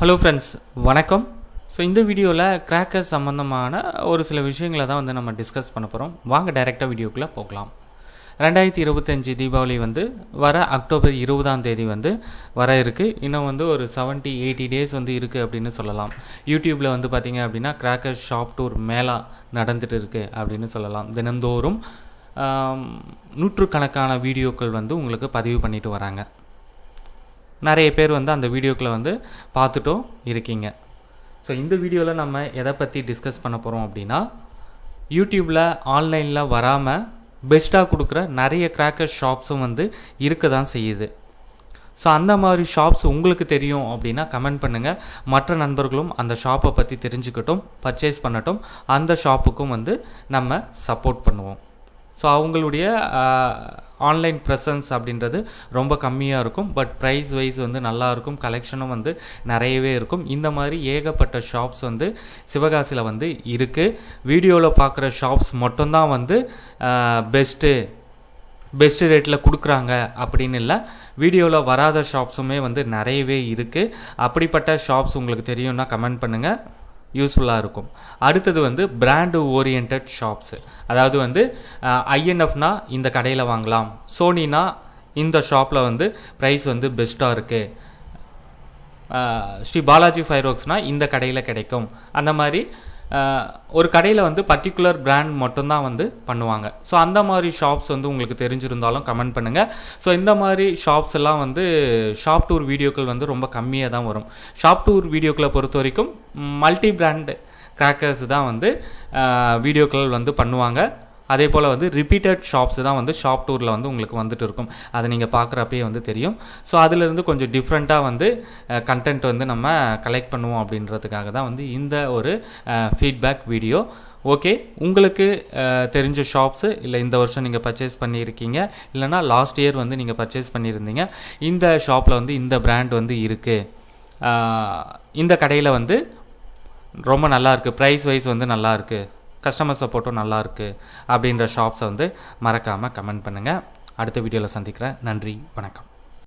Hello friends வணக்கம். So இந்த வீடியோவில் கிராக்கர்ஸ் சம்மந்தமான ஒரு சில விஷயங்களை தான் வந்து நம்ம டிஸ்கஸ் பண்ண போகிறோம் வாங்க டைரெக்டாக வீடியோக்குள்ளே போகலாம். ரெண்டாயிரத்தி இருபத்தஞ்சி தீபாவளி வந்து வர அக்டோபர் இருபதாம் தேதி வந்து வர இருக்குது இன்னும் வந்து ஒரு செவன்ட்டி எயிட்டி டேஸ் வந்து இருக்குது அப்படின்னு சொல்லலாம். யூடியூப்பில் வந்து பார்த்திங்க அப்படின்னா கிராக்கர்ஸ் ஷாப் டூர் மேலா நடந்துட்டு இருக்குது அப்படின்னு சொல்லலாம். தினந்தோறும் நூற்றுக்கணக்கான வீடியோக்கள் வந்து உங்களுக்கு பதிவு பண்ணிட்டு வராங்க. நிறைய பேர் வந்து அந்த வீடியோக்களை வந்து பார்த்துட்டும் இருக்கீங்க. ஸோ இந்த வீடியோவில் நம்ம எதை பற்றி டிஸ்கஸ் பண்ண போகிறோம் அப்படின்னா யூடியூப்பில் ஆன்லைனில் வராமல் பெஸ்ட்டாக கொடுக்குற நிறைய கிராக்கர் ஷாப்ஸும் வந்து இருக்க தான் செய்யுது. ஸோ அந்த மாதிரி ஷாப்ஸ் உங்களுக்கு தெரியும் அப்படின்னா கமெண்ட் பண்ணுங்கள் மற்ற நண்பர்களும் அந்த ஷாப்பை பற்றி தெரிஞ்சுக்கட்டும் பர்ச்சேஸ் பண்ணட்டும். அந்த ஷாப்புக்கும் வந்து நம்ம சப்போர்ட் பண்ணுவோம். ஸோ அவங்களுடைய ஆன்லைன் ப்ரெசன்ஸ் அப்படின்றது ரொம்ப கம்மியாக இருக்கும். பட் ப்ரைஸ் வைஸ் வந்து நல்லா இருக்கும். கலெக்ஷனும் வந்து நிறையவே இருக்கும். இந்த மாதிரி ஏகப்பட்ட ஷாப்ஸ் வந்து சிவகாசியில் வந்து இருக்குது வீடியோவில் பார்க்குற ஷாப்ஸ் மட்டும்தான் வந்து பெஸ்ட்டு பெஸ்ட் ரேட்டில் கொடுக்குறாங்க அப்படின்னு இல்லை. வீடியோவில் வராத ஷாப்ஸுமே வந்து நிறையவே இருக்குது அப்படிப்பட்ட ஷாப்ஸ் உங்களுக்கு தெரியும்னா கமெண்ட் பண்ணுங்கள் யூஸ்ஃபுல்லாக இருக்கும். அடுத்தது வந்து பிராண்டு ஓரியன்ட் ஷாப்ஸு அதாவது வந்து ஐஎன்எஃப்னா இந்த கடையில் வாங்கலாம். சோனினா இந்த ஷாப்பில் வந்து ப்ரைஸ் வந்து பெஸ்ட்டாக இருக்குது ஸ்ரீ பாலாஜி ஃபைரோக்ஸ்னால் இந்த கடையில் கிடைக்கும். அந்த மாதிரி ஒரு கடையில் வந்து பர்டிகுலர் பிராண்ட் மட்டும்தான் வந்து பண்ணுவாங்க. ஸோ அந்த மாதிரி ஷாப்ஸ் வந்து உங்களுக்கு தெரிஞ்சிருந்தாலும் கமெண்ட் பண்ணுங்கள் ஸோ இந்த மாதிரி ஷாப்ஸ் எல்லாம் வந்து ஷாப் டூர் வீடியோக்கள் வந்து ரொம்ப கம்மியாக தான் வரும். ஷாப் டூர் வீடியோக்களை பொறுத்த வரைக்கும் மல்டி பிராண்டு கிராக்கர்ஸ் தான் வந்து வீடியோக்கள் வந்து பண்ணுவாங்க. அதே போல் வந்து ரிப்பீட்டட் ஷாப்ஸ் தான் வந்து ஷாப் டூரில் வந்து உங்களுக்கு வந்துட்டு இருக்கும். அதை நீங்கள் பார்க்குறப்பயே வந்து தெரியும். ஸோ அதிலிருந்து கொஞ்சம் டிஃப்ரெண்ட்டாக வந்து கண்டென்ட் வந்து நம்ம கலெக்ட் பண்ணுவோம் அப்படின்றதுக்காக தான் வந்து இந்த ஒரு ஃபீட்பேக் வீடியோ ஓகே உங்களுக்கு தெரிஞ்ச ஷாப்ஸு இல்லை இந்த வருஷம் நீங்கள் பர்ச்சேஸ் பண்ணியிருக்கீங்க. இல்லைனா லாஸ்ட் இயர் வந்து நீங்கள் பர்ச்சேஸ் பண்ணியிருந்தீங்க. இந்த ஷாப்பில் வந்து இந்த பிராண்ட் வந்து இருக்குது இந்த கடையில் வந்து ரொம்ப நல்லா இருக்குது ப்ரைஸ் வைஸ் வந்து நல்லா இருக்குது கஸ்டமர் சப்போர்ட்டும் நல்லாயிருக்கு அப்படின்ற ஷாப்ஸை வந்து மறக்காமல் கமெண்ட் பண்ணுங்கள் அடுத்த வீடியோவில் சந்திக்கிறேன். நன்றி வணக்கம்.